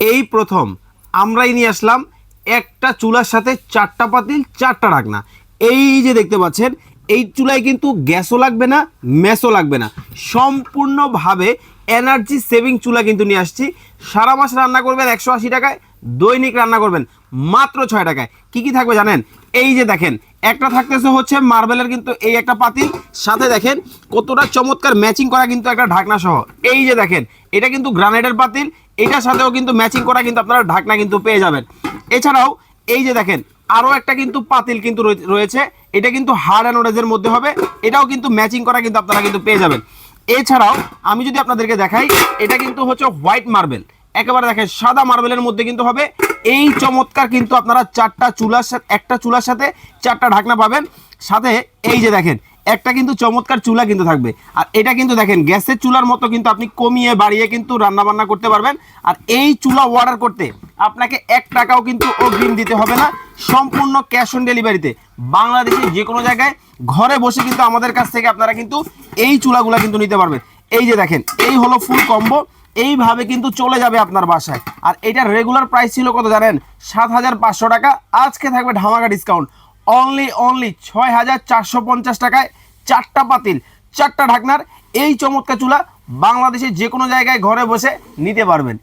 এই প্রথম, আমরাই নিয়ে আসলাম একটা চুলার সাথে চারটা পাতিল, চারটা রাখনা এই যে দেখতে পাচ্ছেন, এই চুলায় কিন্তু গ্যাসও লাগবে না, ম্যাসও লাগবে না। সম্পূর্ণভাবে এনার্জি সেভিং চুলা কিন্তু নিয়ে আসছি। সারা মাস রান্না করবেন একশো আশি টাকায়, দৈনিক রান্না করবেন মাত্র ছয় টাকায়। কি কি থাকবে জানেন? এই যে দেখেন, একটা থাকতেছে হচ্ছে মার্বেলের কিন্তু এই একটা পাতিল, সাথে দেখেন কতটা চমৎকার ম্যাচিং করা কিন্তু একটা ঢাকনা সহ। এই যে দেখেন, এটা কিন্তু গ্রানাইটের পাতিল, এটার সাথেও কিন্তু ম্যাচিং করা কিন্তু আপনারা ঢাকনা কিন্তু পেয়ে যাবেন। এছাড়াও এই যে দেখেন আরও একটা কিন্তু পাতিল কিন্তু রয়েছে, এটা কিন্তু হার্ড অ্যান্ড মধ্যে হবে, এটাও কিন্তু ম্যাচিং করা কিন্তু আপনারা কিন্তু পেয়ে যাবেন। এছাড়াও আমি যদি আপনাদেরকে দেখাই এটা কিন্তু হচ্ছে হোয়াইট মার্বেল একেবারে দেখেন, সাদা মার্বেলের মধ্যে কিন্তু হবে। এই চমৎকার কিন্তু আপনারা চারটা চুলার সাথে একটা চুলার সাথে চারটা ঢাকনা পাবেন। সাথে এই যে দেখেন, একটা কিন্তু চমৎকার চুলা কিন্তু থাকবে। আর এটা কিন্তু দেখেন, গ্যাসের চুলার মতো কিন্তু আপনি কমিয়ে বাড়িয়ে কিন্তু রান্না বান্না করতে পারবেন। আর এই চুলা অর্ডার করতে আপনাকে এক টাকাও কিন্তু অগ্রিম দিতে হবে না। সম্পূর্ণ ক্যাশ অন ডেলিভারিতে বাংলাদেশের যে কোনো জায়গায় ঘরে বসে কিন্তু আমাদের কাছ থেকে আপনারা কিন্তু এই চুলাগুলা কিন্তু নিতে পারবেন। এই যে দেখেন, এই হলো ফুল কম্বো এইভাবে কিন্তু চলে যাবে আপনার বাসায়। আর এটার রেগুলার প্রাইস ছিল কত জানেন? সাত হাজার পাঁচশো টাকা। আজকে থাকবে ঢামাকা ডিসকাউন্ট অনলি অনলি ছয় হাজার চারশো পঞ্চাশ টাকায় চারটা পাতিল, চারটা ঢাকনার এই চমৎকার চুলা বাংলাদেশে যে কোনো জায়গায় ঘরে বসে নিতে পারবেন।